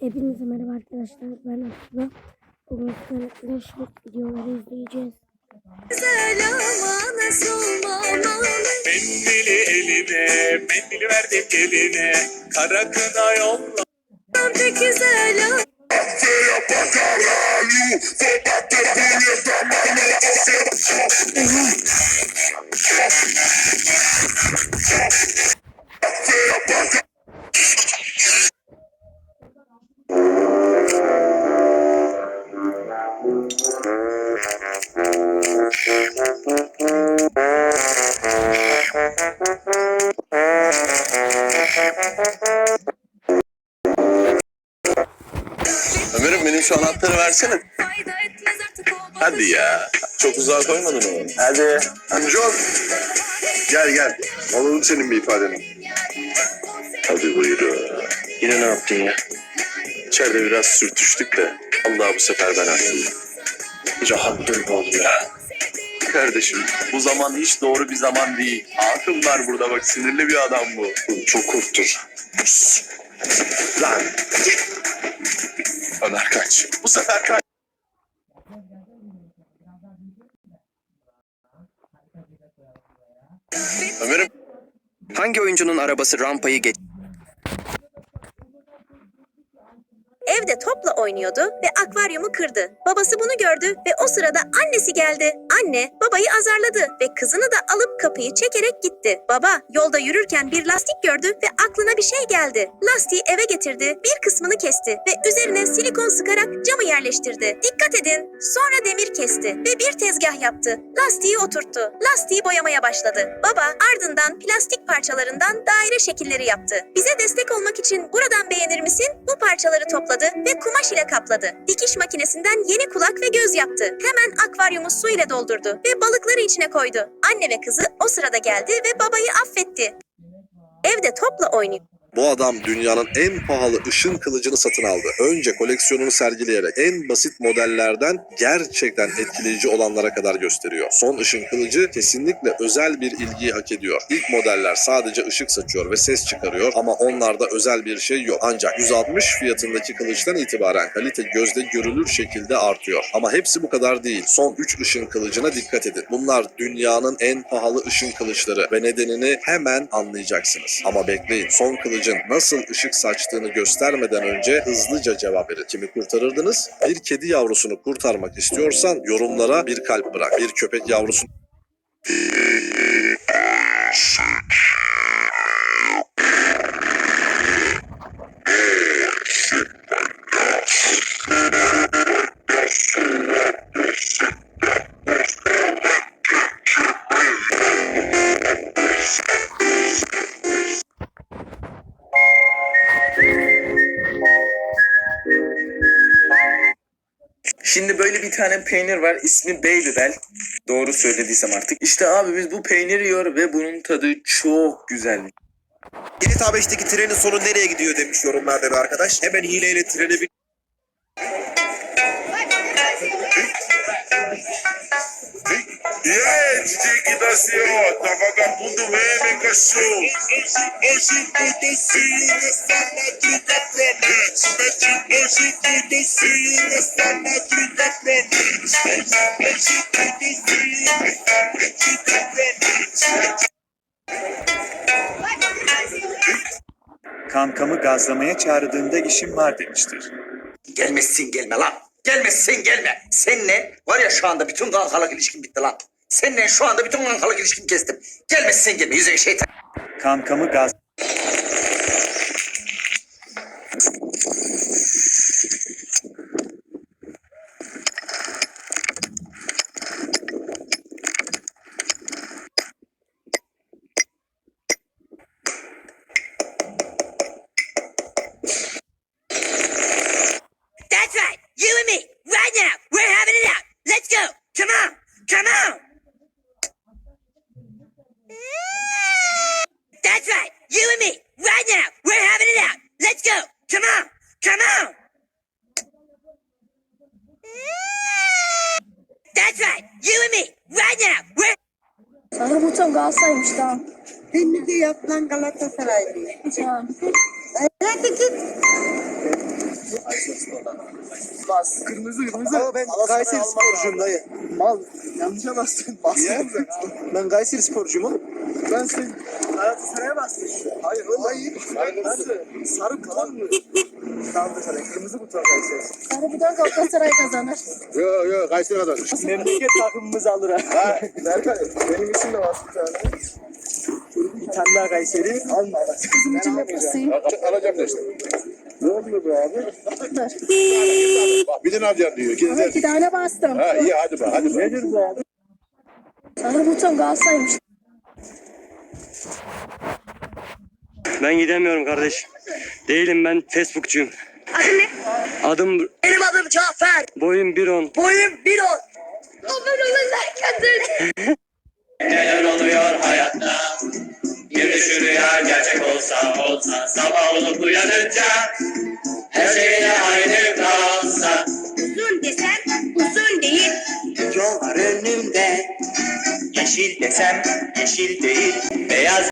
Hepinize merhaba arkadaşlar. Ben Abdullah. Bugün sizlerle flashback videoları izleyeceğiz. Mendili eline, mendili verdim eline, kara kına yolla. Ömer'im anahtarı versene. Hadi ya. Çok uzağa koymadın onu. Hadi. Amcaoğlu. Gel gel. Alalım senin bir ifadeni. Hadi buyurun. Yine ne yaptın ya? İçeride biraz sürtüştük de. Allah bu sefer ben haklıyım. Rahat dur oldu ya? Kardeşim bu zaman hiç doğru bir zaman değil. Akıl var burada bak sinirli bir adam bu. Çok korktum. Lan. Ömer kaç. Bu sefer kaç. Ömer'im Hangi oyuncunun arabası rampayı geç... Evde topla oynuyordu ve akvaryumu kırdı. Babası bunu gördü ve o sırada annesi geldi. Anne babayı azarladı ve kızını da alıp kapıyı çekerek gitti. Baba yolda yürürken bir lastik gördü ve aklına bir şey geldi. Lastiği eve getirdi, bir kısmını kesti ve üzerine silikon sıkarak camı yerleştirdi. Dikkat edin. Sonra demir kesti ve bir tezgah yaptı. Lastiği oturttu. Lastiği boyamaya başladı. Baba ardından plastik parçalarından daire şekilleri yaptı. Bize destek olmak için buradan beğenir misin? Bu parçaları topladı ve kumaş ile kapladı. Dikiş makinesinden yeni kulak ve göz yaptı. Hemen akvaryumu su ile doldurdu ve balıkları içine koydu. Anne ve kızı o sırada geldi ve babayı affetti. Evde topla oynuyor. Bu adam dünyanın en pahalı ışın kılıcını satın aldı. Önce koleksiyonunu sergileyerek en basit modellerden gerçekten etkileyici olanlara kadar gösteriyor. Son ışın kılıcı kesinlikle özel bir ilgiyi hak ediyor. İlk modeller sadece ışık saçıyor ve ses çıkarıyor ama onlarda özel bir şey yok. Ancak 160 fiyatındaki kılıçtan itibaren kalite gözde görülür şekilde artıyor. Ama hepsi bu kadar değil. Son 3 ışın kılıcına dikkat edin. Bunlar dünyanın en pahalı ışın kılıçları ve nedenini hemen anlayacaksınız. Ama bekleyin. Son kılıcın nasıl ışık saçtığını göstermeden önce hızlıca cevap verin. Kimi kurtarırdınız? Bir kedi yavrusunu kurtarmak istiyorsan yorumlara bir kalp bırak. Bir köpek yavrusunu bir tane peynir var. ismi Babybel. Doğru söylediysem artık. İşte abi biz bu peyniri yiyor ve bunun tadı çok güzel. GTA 5'teki trenin sonu nereye gidiyor demiş yorumlarda bir arkadaş. Hemen hileyle trene bir... Yeah, DJ Kidasio, tá vagabundo mesmo, cachorro. Hoje, tudo sim, nessa madruga promete. Hoje tudo sim, nessa madruga promete. Hoje tudo sim, nessa madruga promete. Kankamı gazlamaya çağırdığında işim var demiştir. Gelmezsin gelme lan. Gelmezsin gelme. Seninle var ya şu anda bütün kankalık ilişkim bitti lan. Seninle şu anda bütün kankalık ilişkimi kestim. Gelmezsin gelme yüzeye şeytan. Kankamı gaz... That's right. You and me. Right now. We're having it out. Let's go. Come on. Come on. That's right. You and me. Right now. We're having it out. Let's go. Come on. Come on. That's right. You and me. Right now. We're Sanırım uçan Galatasaray'mış tamam. Beni de yapılan Galatasaraylı. Tamam. Kırmızı kırmızı. Ama ben Kayseri sporcuyum dayı. Mal. Yanlışa bastın. Bastın Ben Kayseri sporcuyum oğlum. Ben sen Galatasaray'a bastın. Hayır oğlum. Hayır. Hayır. Nasıl? Sarı kalan mı? Galatasaray. Kırmızı kutu Kayseri. Sarıbudan Galatasaray kazanır. Yok yok Kayseri kazanır. Memleket takımımız alır ha. Ha Berkay benim için de var bir tane. Bir tane daha Kayseri alma. Kızım için de basayım. Alacağım da işte. Ne oluyor be abi? Bak bir tane alacağım diyor. İkinize. İki tane bastım. Ha iyi hadi bak hadi bak. Nedir bu abi? Sarıbudan Galatasaray'mış. Ben gidemiyorum kardeşim. Değilim ben Facebookçuyum. Adın ne? Adım Benim adım Cafer. boyum 1.10. Boyum bir on. Haberimiz kadın. Neler oluyor hayatta? Rüya gerçek olsa olsa sabah olup uyanınca her şeyle aynı kalsa. Uzun desem uzun değil. Yol var önümde yeşil desem yeşil değil beyaz